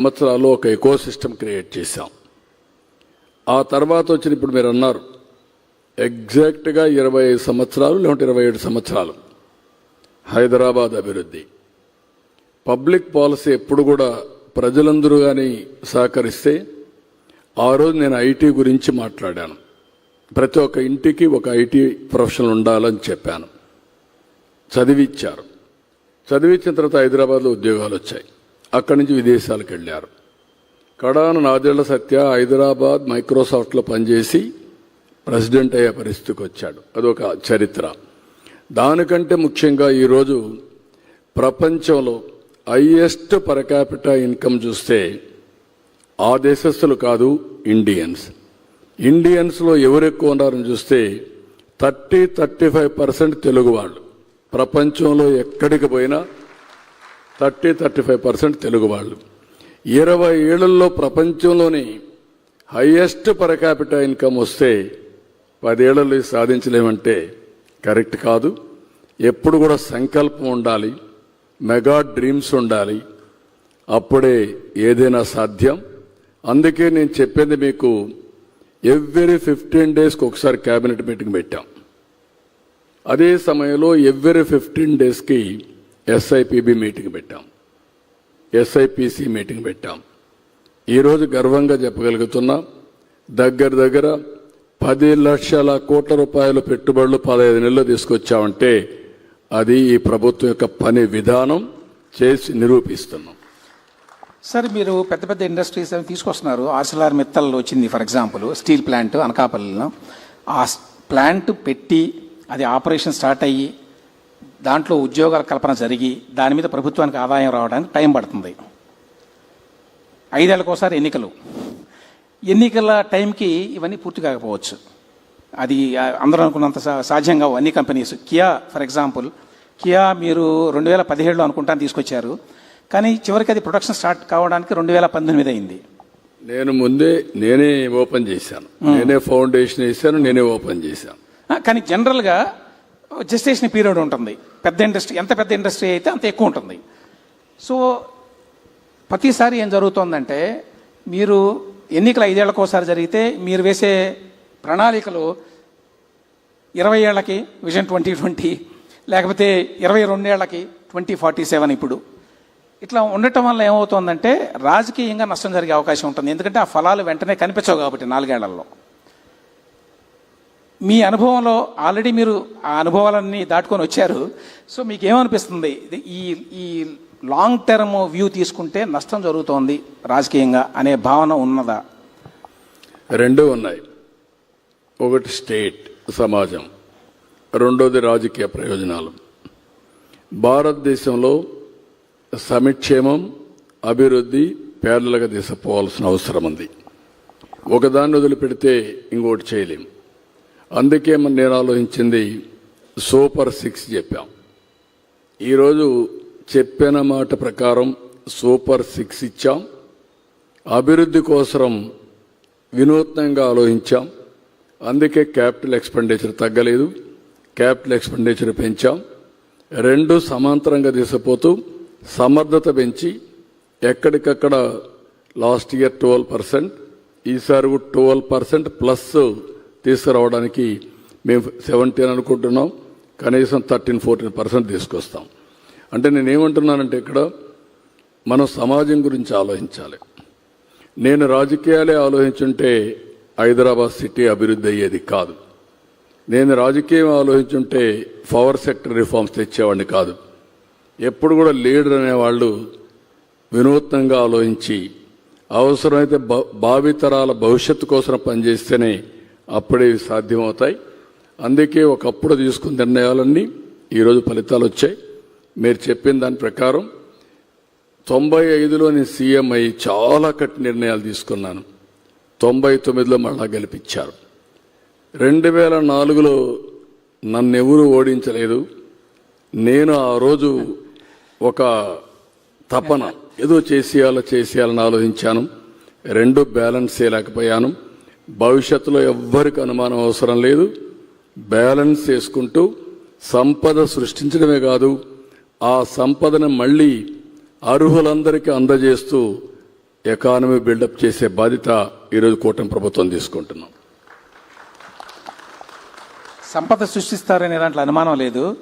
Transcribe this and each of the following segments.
సంవత్సరాలు ఒక eco system create చేశాం. ఆ తర్వాత వచ్చిన ఇప్పుడు మీరు అన్నారు ఎగ్జాక్ట్గా ఇరవై ఐదు సంవత్సరాలు లేకుంటే ఇరవై ఏడు సంవత్సరాలు. హైదరాబాద్ అభివృద్ధి. పబ్లిక్ పాలసీ ఎప్పుడు కూడా ప్రజలందరూ కానీ సహకరిస్తే ఆ రోజు నేను ఐటీ గురించి మాట్లాడాను. ప్రతి ఒక్క ఇంటికి ఒక ఐటీ ప్రొఫెషనల్ ఉండాలని చెప్పాను. చదివిచ్చారు. చదివించిన తర్వాత హైదరాబాద్లో ఉద్యోగాలు వచ్చాయి. అక్కడి నుంచి విదేశాలకు వెళ్ళారు. కడాన నాదేళ్ళ సత్య హైదరాబాద్ మైక్రోసాఫ్ట్లో పనిచేసి ప్రెసిడెంట్ అయ్యే పరిస్థితికి వచ్చాడు. అదొక చరిత్ర. దానికంటే ముఖ్యంగా ఈరోజు ప్రపంచంలో హైయెస్ట్ పర్ ఇన్కమ్ చూస్తే ఆ దేశస్తులు కాదు ఇండియన్స్. ఇండియన్స్లో ఎవరు ఎక్కువ ఉన్నారని చూస్తే thirty thirty five percent Telugu వాళ్ళు. ప్రపంచంలో ఎక్కడికి పోయినా thirty thirty five percent Telugu వాళ్ళు. ఇరవై ఏళ్ళల్లో ప్రపంచంలోని హయ్యెస్ట్ పర్ క్యాపిటల్ ఇన్కమ్ వస్తే పదేళ్ళలో ఇది సాధించలేమంటే కరెక్ట్ కాదు. ఎప్పుడు కూడా సంకల్పం ఉండాలి. మెగా డ్రీమ్స్ ఉండాలి. అప్పుడే ఏదైనా సాధ్యం. అందుకే నేను చెప్పింది మీకు ఎవ్రీ ఫిఫ్టీన్ డేస్కి ఒకసారి క్యాబినెట్ మీటింగ్ పెట్టాం. అదే సమయంలో ఎవ్రీ ఫిఫ్టీన్ డేస్కి ఎస్ఐపిబి మీటింగ్ పెట్టాం. ఎస్ఐపిసి మీటింగ్ పెట్టాం. ఈరోజు గర్వంగా చెప్పగలుగుతున్నాం దగ్గర దగ్గర పది లక్షల కోట్ల రూపాయల పెట్టుబడులు పదహైదు నెలలు తీసుకొచ్చామంటే అది ఈ ప్రభుత్వం యొక్క పని విధానం చేసి నిరూపిస్తున్నాం. సార్ మీరు పెద్ద పెద్ద ఇండస్ట్రీస్ అవి తీసుకొస్తున్నారు? ఆర్సిలార్ మిత్తల్లో వచ్చింది ఫర్ ఎగ్జాంపుల్ స్టీల్ ప్లాంట్ అనకాపల్లిలో. ఆ ప్లాంట్ పెట్టి అది ఆపరేషన్ స్టార్ట్ అయ్యి దాంట్లో ఉద్యోగాల కల్పన జరిగి దాని మీద ప్రభుత్వానికి ఆదాయం రావడానికి టైం పడుతుంది. ఐదేళ్ళకోసారి ఎన్నికలు. ఎన్నికల టైంకి ఇవన్నీ పూర్తి కాకపోవచ్చు. అది అందరూ అనుకున్నంత సా- సాధ్యం కావు అన్ని companies. Kia for example. Kia మీరు రెండు వేల పదిహేడులో అనుకుంటాను తీసుకొచ్చారు. కానీ చివరికి అది ప్రొడక్షన్ స్టార్ట్ కావడానికి రెండు వేల పంతొమ్మిది అయింది. నేను ముందే నేనే ఓపెన్ చేశాను. నేనే ఫౌండేషన్ వేశాను నేనే ఓపెన్ చేశాను. కానీ జనరల్గా Oh, జెస్టేషన్ పీరియడ్ ఉంటుంది. పెద్ద ఇండస్ట్రీ ఎంత పెద్ద ఇండస్ట్రీ అయితే అంత ఎక్కువ ఉంటుంది. సో ప్రతిసారి ఏం జరుగుతోందంటే మీరు ఎన్నికలు ఐదేళ్ళకోసారి జరిగితే మీరు వేసే ప్రణాళికలు ఇరవై ఏళ్ళకి విజన్ ట్వంటీ ట్వంటీ లేకపోతే ఇరవై రెండేళ్ళకి ట్వంటీ ఫార్టీ సెవెన్ ఇప్పుడు. ఇట్లా ఉండటం వల్ల ఏమవుతోందంటే రాజకీయంగా నష్టం జరిగే అవకాశం ఉంటుంది. ఎందుకంటే ఆ ఫలాలు వెంటనే కనిపించవు కాబట్టి నాలుగేళ్ళలో. మీ అనుభవంలో ఆల్రెడీ మీరు ఆ అనుభవాలన్నీ దాటుకొని వచ్చారు. సో మీకు ఏమనిపిస్తుంది ఇది ఈ ఈ లాంగ్ టర్మ్ వ్యూ తీసుకుంటే నష్టం జరుగుతోంది రాజకీయంగా అనే భావన ఉన్నదా? రెండు ఉన్నాయి. ఒకటి స్టేట్ సమాజం రెండోది రాజకీయ ప్రయోజనాలు. భారతదేశంలో సమిక్షేమం అభివృద్ధి పేర్లగా తీసుకుపోవాల్సిన అవసరం ఉంది. ఒకదాన్ని వదిలిపెడితే ఇంకోటి చేయలేం. అందుకే మన నేను ఆలోచించింది సూపర్ సిక్స్ చెప్పాం. ఈరోజు చెప్పిన మాట ప్రకారం సూపర్ సిక్స్ ఇచ్చాం. అభివృద్ధి కోసం వినూత్నంగా ఆలోచించాం. అందుకే క్యాపిటల్ ఎక్స్పెండిచర్ తగ్గలేదు. క్యాపిటల్ ఎక్స్పెండిచర్ పెంచాం. రెండు సమాంతరంగా తీసుకుపోతూ సమర్థత పెంచి ఎక్కడికక్కడ లాస్ట్ ఇయర్ ట్వెల్వ్ పర్సెంట్ ఈసారి ట్వెల్వ్ పర్సెంట్ ప్లస్ తీసుకురావడానికి మేము సెవెంటీన్ అనుకుంటున్నాం. కనీసం థర్టీన్ ఫోర్టీన్ పర్సెంట్ తీసుకొస్తాం. అంటే నేనేమంటున్నానంటే ఇక్కడ మనం సమాజం గురించి ఆలోచించాలి. నేను రాజకీయాలే ఆలోచించుంటే హైదరాబాద్ సిటీ అభివృద్ధి అయ్యేది కాదు. నేను రాజకీయం ఆలోచించుంటే పవర్ సెక్టర్ రిఫార్మ్స్ తెచ్చేవాడిని కాదు. ఎప్పుడు కూడా లీడర్ అనేవాళ్ళు వినూత్నంగా ఆలోచించి అవసరమైతే భ- భావితరాల భవిష్యత్తు కోసం పనిచేస్తేనే అప్పుడే సాధ్యమవుతాయి. అందుకే ఒకప్పుడు తీసుకున్న నిర్ణయాలన్నీ ఈరోజు ఫలితాలు వచ్చాయి. మీరు చెప్పిన దాని ప్రకారం తొంభై ఐదులో నేను సీఎం అయ్యి చాలా కఠిన నిర్ణయాలు తీసుకున్నాను. తొంభై తొమ్మిదిలో మళ్ళా గెలిపించారు. రెండు వేల నాలుగులో నన్నెవరూ ఓడించలేదు. నేను ఆ రోజు ఒక తపన ఏదో చేసేయాలో చేసేయాలని ఆలోచించాను. రెండు బ్యాలెన్స్ చేయలేకపోయాను. భవిష్యత్తులో ఎవ్వరికి అనుమానం అవసరం లేదు. బ్యాలెన్స్ చేసుకుంటూ సంపద సృష్టించడమే కాదు ఆ సంపదను మళ్ళీ అర్హులందరికీ అందజేస్తూ ఎకానమీ బిల్డప్ చేసే బాధ్యత ఈరోజు కూటమి ప్రభుత్వం తీసుకుంటున్నాం. సంపద సృష్టిస్తారనే దాంట్లో అనుమానం లేదు.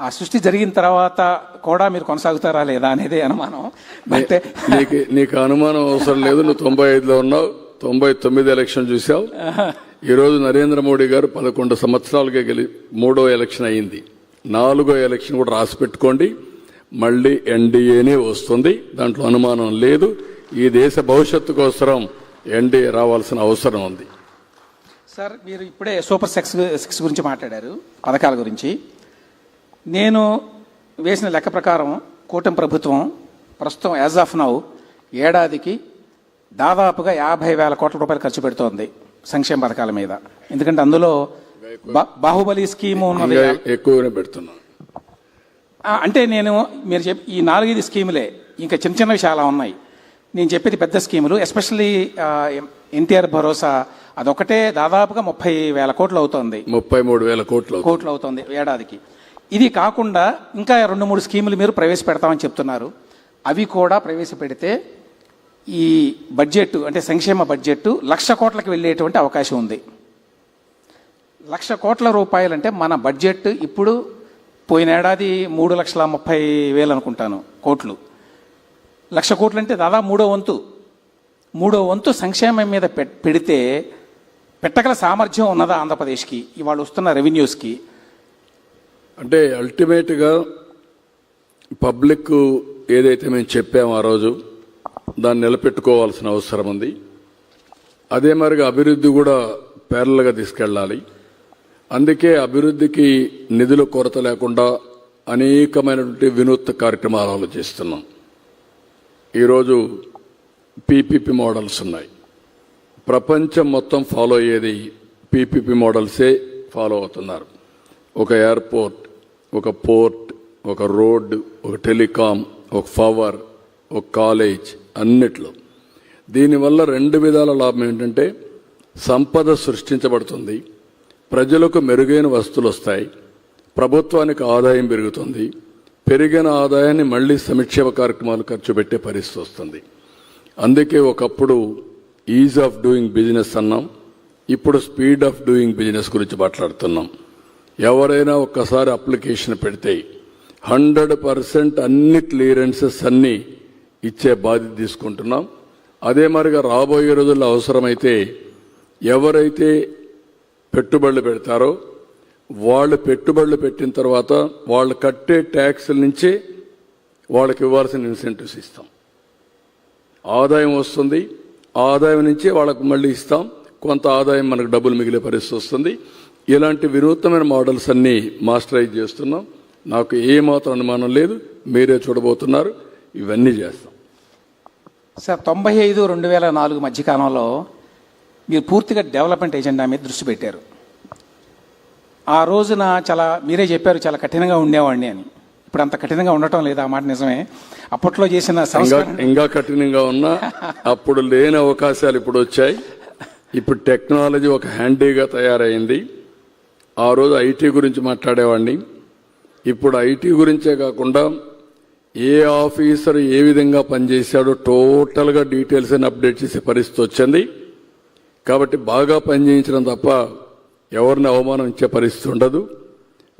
ఆ సృష్టి జరిగిన తర్వాత కూడా మీరు కొనసాగుతారా లేదా అనేది అనుమానం. అంటే నీకు నీకు అనుమానం అవసరం లేదు. నువ్వు తొంభై ఐదులో ఉన్నావు. తొంభై తొమ్మిది ఎలక్షన్ చూసావు ఈ రోజు నరేంద్ర మోడీ గారు పదకొండు సంవత్సరాలుగా గెలి మూడో ఎలక్షన్ అయింది. నాలుగో ఎలక్షన్ కూడా రాసి పెట్టుకోండి. మళ్ళీ ఎన్డీఏనే వస్తుంది. దాంట్లో అనుమానం లేదు. ఈ దేశ భవిష్యత్తు కోసం ఎన్డీఏ రావాల్సిన అవసరం ఉంది. సార్ మీరు ఇప్పుడే సూపర్ సెక్స్ సిక్స్ గురించి మాట్లాడారు పథకాల గురించి. నేను వేసిన లెక్క ప్రకారం కూటమి ప్రభుత్వం ప్రస్తుతం యాజ్ ఆఫ్ నౌ ఏడాదికి దాదాపుగా యాభై వేల కోట్ల రూపాయలు ఖర్చు పెడుతోంది సంక్షేమ పథకాల మీద. ఎందుకంటే అందులో బాహుబలి స్కీము ఉన్నది ఎక్కువనే పెడుతున్నాం. అంటే నేను మీరు చెప్పి ఈ నాలుగైదు స్కీములే ఇంకా చిన్న చిన్నవి చాలా ఉన్నాయి. నేను చెప్పేది పెద్ద స్కీములు ఎస్పెషల్లీ ఎన్టీఆర్ భరోసా అదొకటే దాదాపుగా ముప్పై వేల కోట్లు అవుతోంది. ముప్పై మూడు వేల కోట్లు. కోట్లు అవుతుంది ఏడాదికి. ఇది కాకుండా ఇంకా రెండు మూడు స్కీములు మీరు ప్రవేశపెడతామని చెప్తున్నారు. అవి కూడా ప్రవేశపెడితే ఈ బడ్జెట్ అంటే సంక్షేమ బడ్జెట్ లక్ష కోట్లకు వెళ్ళేటువంటి అవకాశం ఉంది. లక్ష కోట్ల రూపాయలంటే మన బడ్జెట్ ఇప్పుడు పోయిన ఏడాది మూడు లక్షల ముప్పై వేలు అనుకుంటాను కోట్లు. లక్ష కోట్లు అంటే దాదాపు మూడో వంతు. మూడో వంతు సంక్షేమం మీద పె- పెడితే పెట్టగల సామర్థ్యం ఉన్నదా ఆంధ్రప్రదేశ్కి? ఇవాళ వస్తున్న రెవెన్యూస్కి. అంటే అల్టిమేట్గా పబ్లిక్ ఏదైతే మేము చెప్పాము ఆ రోజు దాన్ని నిలబెట్టుకోవాల్సిన అవసరం ఉంది. అదే మరిగా అభివృద్ధి కూడా పేర్లగా తీసుకెళ్ళాలి. అందుకే అభివృద్ధికి నిధుల కొరత లేకుండా అనేకమైనటువంటి వినూత్న కార్యక్రమాలు ఆలోచిస్తున్నాం. ఈరోజు పీపీపీ మోడల్స్ ఉన్నాయి. ప్రపంచం మొత్తం ఫాలో అయ్యేది పీపీపీ మోడల్సే ఫాలో అవుతున్నారు. ఒక ఎయిర్పోర్ట్ ఒక పోర్ట్ ఒక రోడ్డు ఒక టెలికాం ఒక పవర్ ఒక కాలేజ్ అన్నిట్లో. దీనివల్ల రెండు విధాల లాభం ఏంటంటే సంపద సృష్టించబడుతుంది ప్రజలకు మెరుగైన వస్తువులు వస్తాయి ప్రభుత్వానికి ఆదాయం పెరుగుతుంది పెరిగిన ఆదాయాన్ని మళ్ళీ సంక్షేమ కార్యక్రమాలు ఖర్చు పెట్టే పరిస్థితి వస్తుంది. అందుకే ఒకప్పుడు ఈజ్ ఆఫ్ డూయింగ్ బిజినెస్ అన్నాం ఇప్పుడు స్పీడ్ ఆఫ్ డూయింగ్ బిజినెస్ గురించి మాట్లాడుతున్నాం. ఎవరైనా ఒక్కసారి అప్లికేషన్ పెడితే హండ్రెడ్ పర్సెంట్ అన్ని క్లియరెన్సెస్ అన్నీ ఇచ్చే బాధ్యత తీసుకుంటున్నాం. అదే మరిగా రాబోయే రోజుల్లో అవసరమైతే ఎవరైతే పెట్టుబడులు పెడతారో వాళ్ళు పెట్టుబడులు పెట్టిన తర్వాత వాళ్ళు కట్టే ట్యాక్స్ల నుంచి వాళ్ళకి ఇవ్వాల్సిన ఇన్సెంటివ్స్ ఇస్తాం. ఆదాయం వస్తుంది. ఆదాయం నుంచే వాళ్ళకు మళ్ళీ ఇస్తాం. కొంత ఆదాయం మనకు డబ్బులు మిగిలే పరిస్థితి వస్తుంది. ఇలాంటి వినూత్నమైన మోడల్స్ అన్నీ మాస్టరైజ్ చేస్తున్నాం. నాకు ఏమాత్రం అనుమానం లేదు. మీరే చూడబోతున్నారు. ఇవన్నీ చేస్తాం. సార్ తొంభై ఐదు రెండు వేల నాలుగు మధ్యకాలంలో మీరు పూర్తిగా డెవలప్మెంట్ ఎజెండా మీద దృష్టి పెట్టారు. ఆ రోజున చాలా మీరే చెప్పారు చాలా కఠినంగా ఉండేవాడిని అని. ఇప్పుడు అంత కఠినంగా ఉండటం లేదు ఆ మాట నిజమే. అప్పట్లో చేసిన ఇంకా కఠినంగా ఉన్నా అప్పుడు లేని అవకాశాలు ఇప్పుడు వచ్చాయి. ఇప్పుడు టెక్నాలజీ ఒక హ్యాండీగా తయారైంది. ఆ రోజు ఐటీ గురించి మాట్లాడేవాడిని. ఇప్పుడు ఐటీ గురించే కాకుండా ఏ ఆఫీసర్ ఏ విధంగా పనిచేశాడో టోటల్గా డీటెయిల్స్ అని అప్డేట్ చేసే పరిస్థితి వచ్చింది. కాబట్టి బాగా పనిచేయించడం తప్ప ఎవరిని అవమానం ఇచ్చే పరిస్థితి ఉండదు.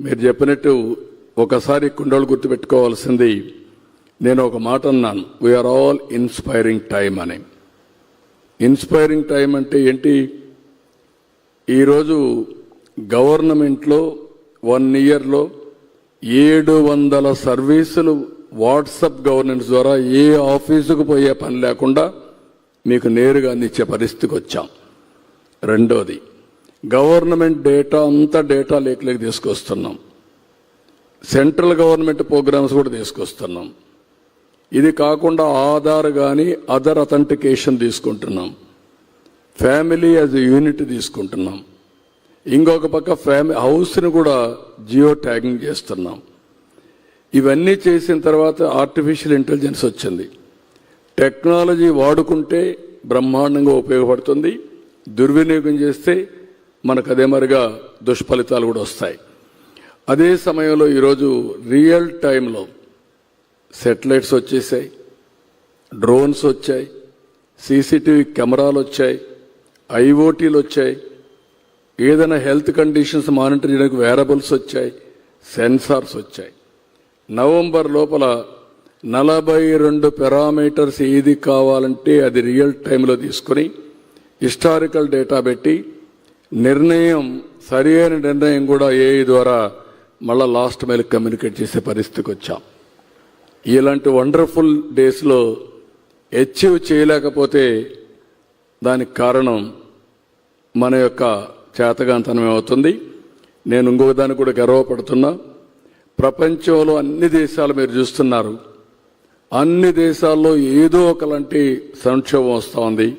మీరు చెప్పినట్టు ఒకసారి కుండలు గుర్తుపెట్టుకోవాల్సింది నేను ఒక మాట అన్నాను. We are all inspiring time అని. ఇన్స్పైరింగ్ టైం అంటే ఏంటి? ఈరోజు గవర్నమెంట్లో వన్ ఇయర్లో ఏడు వందల సర్వీసులు వాట్సప్ గవర్నెన్స్ ద్వారా ఏ ఆఫీసుకు పోయే పని లేకుండా మీకు నేరుగా అందించే పరిస్థితికి వచ్చాం. రెండోది గవర్నమెంట్ డేటా అంతా డేటా లేకలేక తీసుకొస్తున్నాం. సెంట్రల్ గవర్నమెంట్ ప్రోగ్రామ్స్ కూడా తీసుకొస్తున్నాం. ఇది కాకుండా ఆధార్ కానీ అదర్ అథెంటికేషన్ తీసుకుంటున్నాం. ఫ్యామిలీ యాజ్ యూనిట్ తీసుకుంటున్నాం. ఇంకొక పక్క ఫ్యామిలీ హౌస్ని కూడా జియో ట్యాగింగ్ చేస్తున్నాం. ఇవన్నీ చేసిన తర్వాత ఆర్టిఫిషియల్ ఇంటెలిజెన్స్ వచ్చింది. టెక్నాలజీ వాడుకుంటే బ్రహ్మాండంగా ఉపయోగపడుతుంది. దుర్వినియోగం చేస్తే మనకు అదే మరిగా దుష్ఫలితాలు కూడా వస్తాయి. అదే సమయంలో ఈరోజు రియల్ టైంలో సెటిలైట్స్ వచ్చేసాయి. డ్రోన్స్ వచ్చాయి. సీసీటీవీ కెమెరాలు వచ్చాయి. ఐఓటీలు వచ్చాయి. ఏదైనా హెల్త్ కండిషన్స్ మానిటర్ చేయడానికి వేరబుల్స్ వచ్చాయి. సెన్సార్స్ వచ్చాయి. నవంబర్ లోపల నలభై రెండు పెరామీటర్స్ ఏది కావాలంటే అది రియల్ టైంలో తీసుకొని హిస్టారికల్ డేటా పెట్టి నిర్ణయం సరి అయిన నిర్ణయం కూడా ఏఐ ద్వారా మళ్ళా లాస్ట్ మైల్ కమ్యూనికేట్ చేసే పరిస్థితికి వచ్చాం. ఇలాంటి వండర్ఫుల్ డేస్లో అచీవ్ చేయలేకపోతే దానికి కారణం మన యొక్క చేతగాంతనమే అవుతుంది. నేను ఇంకొక దానికి కూడా గర్వపడుతున్నా. ప్రపంచంలో అన్ని దేశాలు మీరు చూస్తున్నారు. అన్ని దేశాల్లో ఏదో ఒకలాంటి సంక్షోభం వస్తూ ఉంది.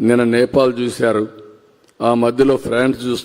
నిన్న నేపాల్ చూశారు. ఆ మధ్యలో ఫ్రాన్స్ చూస్తున్నారు.